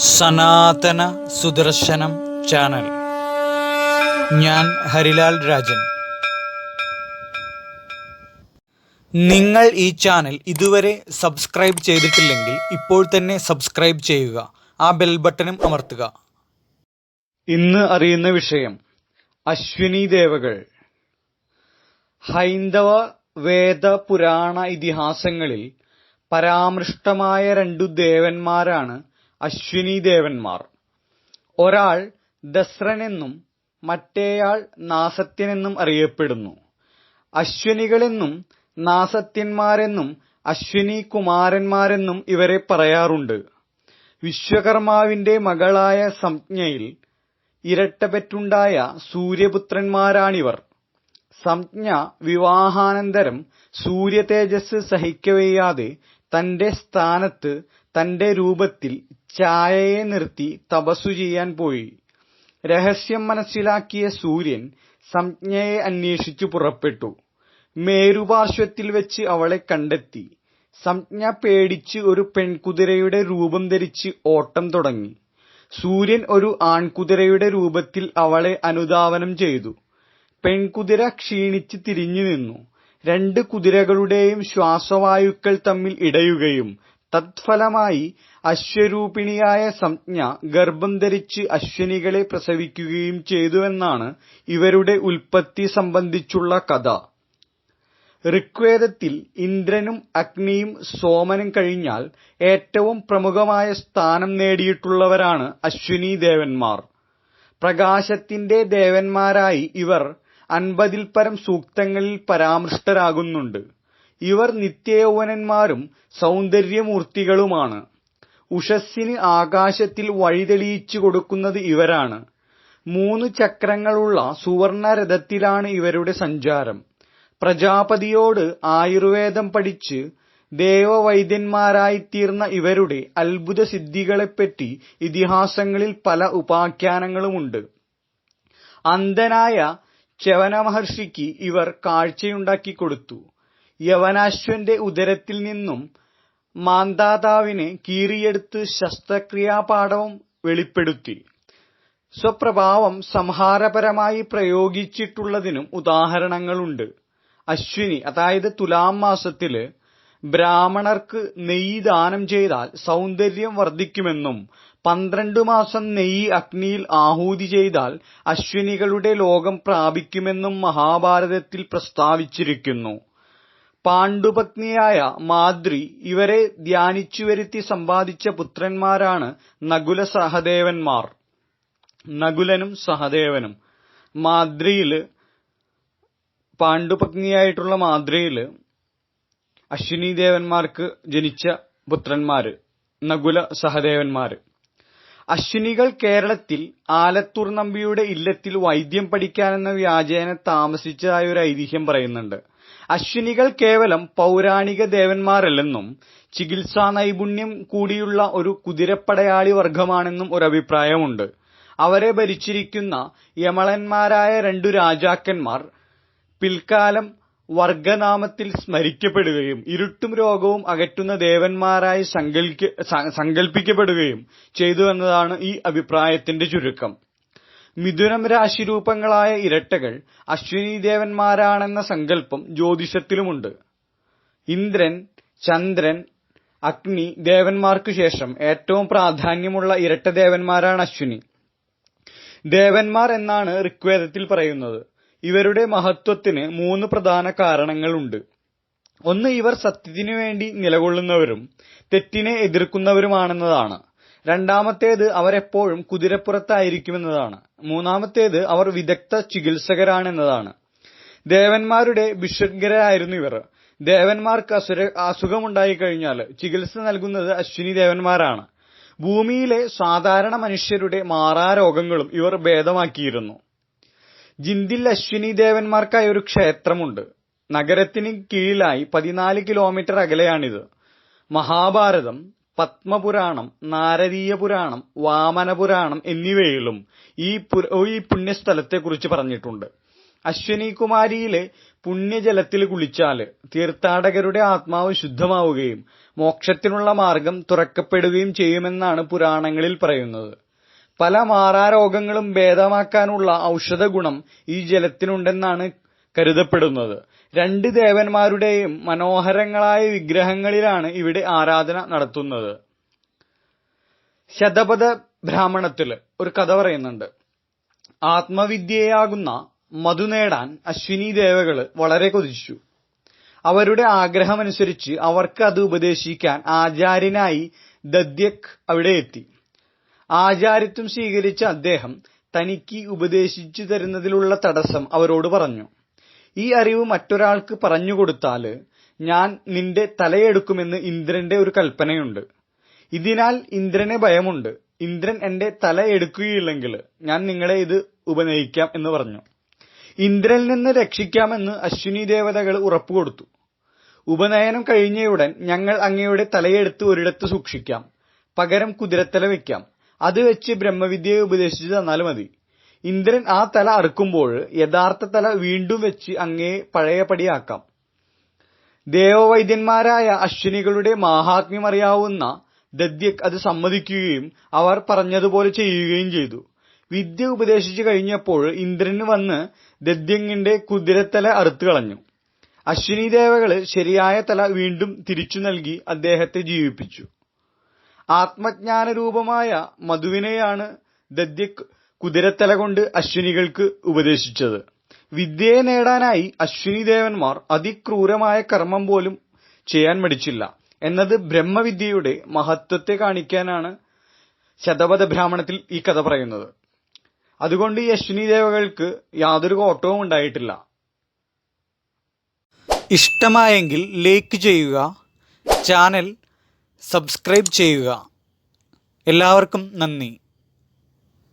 സനാതന സുദർശനം ചാനൽ. ഞാൻ ഹരിലാൽ രാജൻ. നിങ്ങൾ ഈ ചാനൽ ഇതുവരെ സബ്സ്ക്രൈബ് ചെയ്തിട്ടില്ലെങ്കിൽ ഇപ്പോൾ തന്നെ സബ്സ്ക്രൈബ് ചെയ്യുക. ആ ബെൽ ബട്ടണും അമർത്തുക. ഇന്ന് അറിയുന്ന വിഷയം അശ്വിനി ദേവകൾ. ഹൈന്ദവ വേദ പുരാണ ഇതിഹാസങ്ങളിൽ പരാമൃഷ്ടമായ രണ്ടു ദേവന്മാരാണ് അശ്വിനി ദേവന്മാർ. ഒരാൾ ദസ്രനെന്നും മറ്റേയാൾ നാസത്യനെന്നും അറിയപ്പെടുന്നു. അശ്വിനികളെന്നും നാസത്യന്മാരെന്നും അശ്വിനി കുമാരന്മാരെന്നും ഇവരെ പറയാറുണ്ട്. വിശ്വകർമാവിന്റെ മകളായ സംജ്ഞയിൽ ഇരട്ടപെറ്റുണ്ടായ സൂര്യപുത്രന്മാരാണിവർ. സംജ്ഞ വിവാഹാനന്തരം സൂര്യതേജസ് സഹിക്കവയ്യാതെ തന്റെ സ്ഥാനത്ത് തന്റെ രൂപത്തിൽ ഛായയെ നിർത്തി തപസ്സു ചെയ്യാൻ പോയി. രഹസ്യം മനസ്സിലാക്കിയ സൂര്യൻ സംജ്ഞയെ അന്വേഷിച്ചു പുറപ്പെട്ടു. മേരുപാർശ്വത്തിൽ വെച്ച് അവളെ കണ്ടെത്തി. സംജ്ഞ പേടിച്ച് ഒരു പെൺകുതിരയുടെ രൂപം ധരിച്ച് ഓട്ടം തുടങ്ങി. സൂര്യൻ ഒരു ആൺകുതിരയുടെ രൂപത്തിൽ അവളെ അനുധാവനം ചെയ്തു. പെൺകുതിര ക്ഷീണിച്ച് തിരിഞ്ഞു നിന്നു. രണ്ട് കുതിരകളുടെയും ശ്വാസവായുക്കൾ തമ്മിൽ ഇടയുകയും തത്ഫലമായി അശ്വരൂപിണിയായ സംജ്ഞ ഗർഭം ധരിച്ച് അശ്വിനികളെ പ്രസവിക്കുകയും ചെയ്തുവെന്നാണ് ഇവരുടെ ഉൽപ്പത്തി സംബന്ധിച്ചുള്ള കഥ. ഋഗ്വേദത്തിൽ ഇന്ദ്രനും അഗ്നിയും സോമനും കഴിഞ്ഞാൽ ഏറ്റവും പ്രമുഖമായ സ്ഥാനം നേടിയിട്ടുള്ളവരാണ് അശ്വിനി ദേവന്മാർ. പ്രകാശത്തിന്റെ ദേവന്മാരായി ഇവർ അൻപതിൽപരം സൂക്തങ്ങളിൽ പരാമൃഷ്ടരാകുന്നുണ്ട്. ഇവർ നിത്യയൗവനന്മാരും സൗന്ദര്യമൂർത്തികളുമാണ്. ഉഷസ്സിന് ആകാശത്തിൽ വഴിതെളിയിച്ചു കൊടുക്കുന്നത് ഇവരാണ്. മൂന്ന് ചക്രങ്ങളുള്ള സുവർണരഥത്തിലാണ് ഇവരുടെ സഞ്ചാരം. പ്രജാപതിയോട് ആയുർവേദം പഠിച്ച് ദേവവൈദ്യന്മാരായിത്തീർന്ന ഇവരുടെ അത്ഭുത സിദ്ധികളെപ്പറ്റി ഇതിഹാസങ്ങളിൽ പല ഉപാഖ്യാനങ്ങളുമുണ്ട്. അന്ധനായ ച്യവനമഹർഷിക്ക് ഇവർ കാഴ്ചയുണ്ടാക്കി കൊടുത്തു യവനാശ്വന്റെ ഉദരത്തിൽ നിന്നും മാന്ധാതാവിനെ കീറിയെടുത്ത് ശസ്ത്രക്രിയാപാഠവും വെളിപ്പെടുത്തി. സ്വപ്രഭാവം സംഹാരപരമായി പ്രയോഗിച്ചിട്ടുള്ളതിനും ഉദാഹരണങ്ങളുണ്ട്. അശ്വിനി അതായത് തുലാം മാസത്തിൽ ബ്രാഹ്മണർക്ക് നെയ്യ് ദാനം ചെയ്താൽ സൗന്ദര്യം വർദ്ധിക്കുമെന്നും പന്ത്രണ്ടു മാസം നെയ്യ് അഗ്നിയിൽ ആഹൂതി ചെയ്താൽ അശ്വിനികളുടെ ലോകം പ്രാപിക്കുമെന്നും മഹാഭാരതത്തിൽ പ്രസ്താവിച്ചിരിക്കുന്നു. പാണ്ഡുപത്നിയായ മാദ്രി ഇവരെ ധ്യാനിച്ചു വരുത്തി സമ്പാദിച്ച പുത്രന്മാരാണ് നകുല സഹദേവന്മാർ. നകുലനും സഹദേവനും. മാദ്രിയിൽ പാണ്ഡുപത്നിയായിട്ടുള്ള മാദ്രിയിൽ അശ്വിനി ദേവന്മാർക്ക് ജനിച്ച പുത്രന്മാര് നകുല സഹദേവന്മാര്. അശ്വിനികൾ കേരളത്തിൽ ആലത്തൂർ നമ്പിയുടെ ഇല്ലത്തിൽ വൈദ്യം പഠിക്കാനെന്ന വ്യാജേന താമസിച്ചതായ ഒരു ഐതിഹ്യം പറയുന്നുണ്ട്. അശ്വിനികൾ കേവലം പൌരാണിക ദേവന്മാരല്ലെന്നും ചികിത്സാ നൈപുണ്യം കൂടിയുള്ള ഒരു കുതിരപ്പടയാളി വർഗമാണെന്നും അഭിപ്രായമുണ്ട് അവരെ ഭരിച്ചിരിക്കുന്ന യമളന്മാരായ രണ്ടു രാജാക്കന്മാർ പിൽക്കാലം വർഗനാമത്തിൽ സ്മരിക്കപ്പെടുകയും ഇരുട്ടും രോഗവും അകറ്റുന്ന ദേവന്മാരായി സങ്കല്പിക്കപ്പെടുകയും ചെയ്തു എന്നതാണ് ഈ അഭിപ്രായത്തിന്റെ ചുരുക്കം. മിഥുനം രാശിരൂപങ്ങളായ ഇരട്ടകൾ അശ്വിനി ദേവന്മാരാണെന്ന സങ്കല്പം ജ്യോതിഷത്തിലുമുണ്ട്. ഇന്ദ്രൻ ചന്ദ്രൻ അഗ്നി ദേവന്മാർക്കു ശേഷം ഏറ്റവും പ്രാധാന്യമുള്ള ഇരട്ട ദേവന്മാരാണ് അശ്വിനി. ദേവന്മാർ എന്നാണ് ഋഗ്വേദത്തിൽ പറയുന്നത്. ഇവരുടെ മഹത്വത്തിന് മൂന്ന് പ്രധാന കാരണങ്ങളുണ്ട്. ഒന്ന് ഇവർ സത്യത്തിനു വേണ്ടി നിലകൊള്ളുന്നവരും തെറ്റിനെ എതിർക്കുന്നവരുമാണെന്നതാണ്. രണ്ടാമത്തേത് അവരെപ്പോഴും കുതിരപ്പുറത്തായിരിക്കുമെന്നതാണ്. മൂന്നാമത്തേത് അവർ വിദഗ്ധ ചികിത്സകരാണെന്നതാണ്. ദേവന്മാരുടെ ഭിഷഗ്വരായിരുന്നു ഇവർ. ദേവന്മാർക്ക് അസുര അസുഖമുണ്ടായിക്കഴിഞ്ഞാൽ ചികിത്സ നൽകുന്നത് അശ്വിനി ദേവന്മാരാണ്. ഭൂമിയിലെ സാധാരണ മനുഷ്യരുടെ മാറാരോഗങ്ങളും ഇവർ ഭേദമാക്കിയിരുന്നു. ജിന്ദിൽ അശ്വിനി ദേവന്മാർക്കായി ഒരു ക്ഷേത്രമുണ്ട്. നഗരത്തിന് കീഴിലായി പതിനാല് കിലോമീറ്റർ അകലെയാണിത്. മഹാഭാരതം പത്മപുരാണം നാരദീയ പുരാണം വാമനപുരാണം എന്നിവയിലും ഈ പുണ്യസ്ഥലത്തെക്കുറിച്ച് പറഞ്ഞിട്ടുണ്ട്. അശ്വനി കുമാരിയിലെ പുണ്യജലത്തിൽ കുളിച്ചാൽ തീർത്ഥാടകരുടെ ആത്മാവ് ശുദ്ധമാവുകയും മോക്ഷത്തിനുള്ള മാർഗം തുറക്കപ്പെടുകയും ചെയ്യുമെന്നാണ് പുരാണങ്ങളിൽ പറയുന്നത്. പല മാറാരോഗങ്ങളും ഭേദമാക്കാനുള്ള ഔഷധഗുണം ഈ ജലത്തിനുണ്ടെന്നാണ് കരുതപ്പെടുന്നത്. രണ്ട് ദേവന്മാരുടെയും മനോഹരങ്ങളായ വിഗ്രഹങ്ങളിലാണ് ഇവിടെ ആരാധന നടത്തുന്നത്. ശതപഥ ബ്രാഹ്മണത്തിൽ ഒരു കഥ പറയുന്നുണ്ട്. ആത്മവിദ്യയാകുന്ന മധു നേടാൻ അശ്വിനി ദേവകൾ വളരെ കൊതിച്ചു. അവരുടെ ആഗ്രഹമനുസരിച്ച് അവർക്ക് അത് ഉപദേശിക്കാൻ ആചാര്യനായി ദദ്യക് അവിടെ എത്തി. ആചാര്യത്വം സ്വീകരിച്ച അദ്ദേഹം തനിക്ക് ഉപദേശിച്ചു തരുന്നതിലുള്ള തടസ്സം അവരോട് പറഞ്ഞു. ഈ അറിവ് മറ്റൊരാൾക്ക് പറഞ്ഞുകൊടുത്താൽ ഞാൻ നിന്റെ തലയെടുക്കുമെന്ന് ഇന്ദ്രന്റെ ഒരു കൽപ്പനയുണ്ട്. ഇതിനാൽ ഇന്ദ്രനെ ഭയമുണ്ട്. ഇന്ദ്രൻ എന്റെ തല എടുക്കുകയില്ലെങ്കിൽ ഞാൻ നിങ്ങളെ ഇത് ഉപനയിക്കാം എന്ന് പറഞ്ഞു. ഇന്ദ്രനിൽ നിന്ന് രക്ഷിക്കാമെന്ന് അശ്വിനി ദേവതകൾ ഉറപ്പുകൊടുത്തു ഉപനയനം കഴിഞ്ഞയുടൻ ഞങ്ങൾ അങ്ങയുടെ തലയെടുത്ത് ഒരിടത്ത് സൂക്ഷിക്കാം. പകരം കുതിരത്തല വെക്കാം അത് വെച്ച് ബ്രഹ്മവിദ്യയെ ഉപദേശിച്ചു തന്നാൽ മതി. ഇന്ദ്രൻ ആ തല അറുക്കുമ്പോൾ യഥാർത്ഥ തല വീണ്ടും വെച്ച് അങ്ങയെ പഴയപടിയാക്കാം. ദേവവൈദ്യന്മാരായ അശ്വിനികളുടെ മാഹാത്മ്യം അറിയാവുന്ന ദദ്യക് അത് സമ്മതിക്കുകയും അവർ പറഞ്ഞതുപോലെ ചെയ്യുകയും ചെയ്തു. വിദ്യ ഉപദേശിച്ചു കഴിഞ്ഞപ്പോൾ ഇന്ദ്രന് വന്ന് ദദ്യങ്ങിന്റെ കുതിരത്തല അറുത്തു കളഞ്ഞു. അശ്വിനി ദേവകൾ ശരിയായ തല വീണ്ടും തിരിച്ചു നൽകി അദ്ദേഹത്തെ ജീവിപ്പിച്ചു. ആത്മജ്ഞാനരൂപമായ മധുവിനെയാണ് ദദ്യക് കുതിരത്തല കൊണ്ട് അശ്വിനികൾക്ക് ഉപദേശിച്ചത്. വിദ്യയെ നേടാനായി അശ്വിനി ദേവന്മാർ അതിക്രൂരമായ കർമ്മം പോലും ചെയ്യാൻ മടിച്ചില്ല. എന്നത് ബ്രഹ്മവിദ്യയുടെ മഹത്വത്തെ കാണിക്കാനാണ് ശതപഥ ബ്രാഹ്മണത്തിൽ ഈ കഥ പറയുന്നത്. അതുകൊണ്ട് ഈ അശ്വിനി ദേവകൾക്ക് യാതൊരു കോട്ടവും ഉണ്ടായിട്ടില്ല. ഇഷ്ടമായെങ്കിൽ ലൈക്ക് ചെയ്യുക ചാനൽ സബ്സ്ക്രൈബ് ചെയ്യുക. എല്ലാവർക്കും നന്ദി.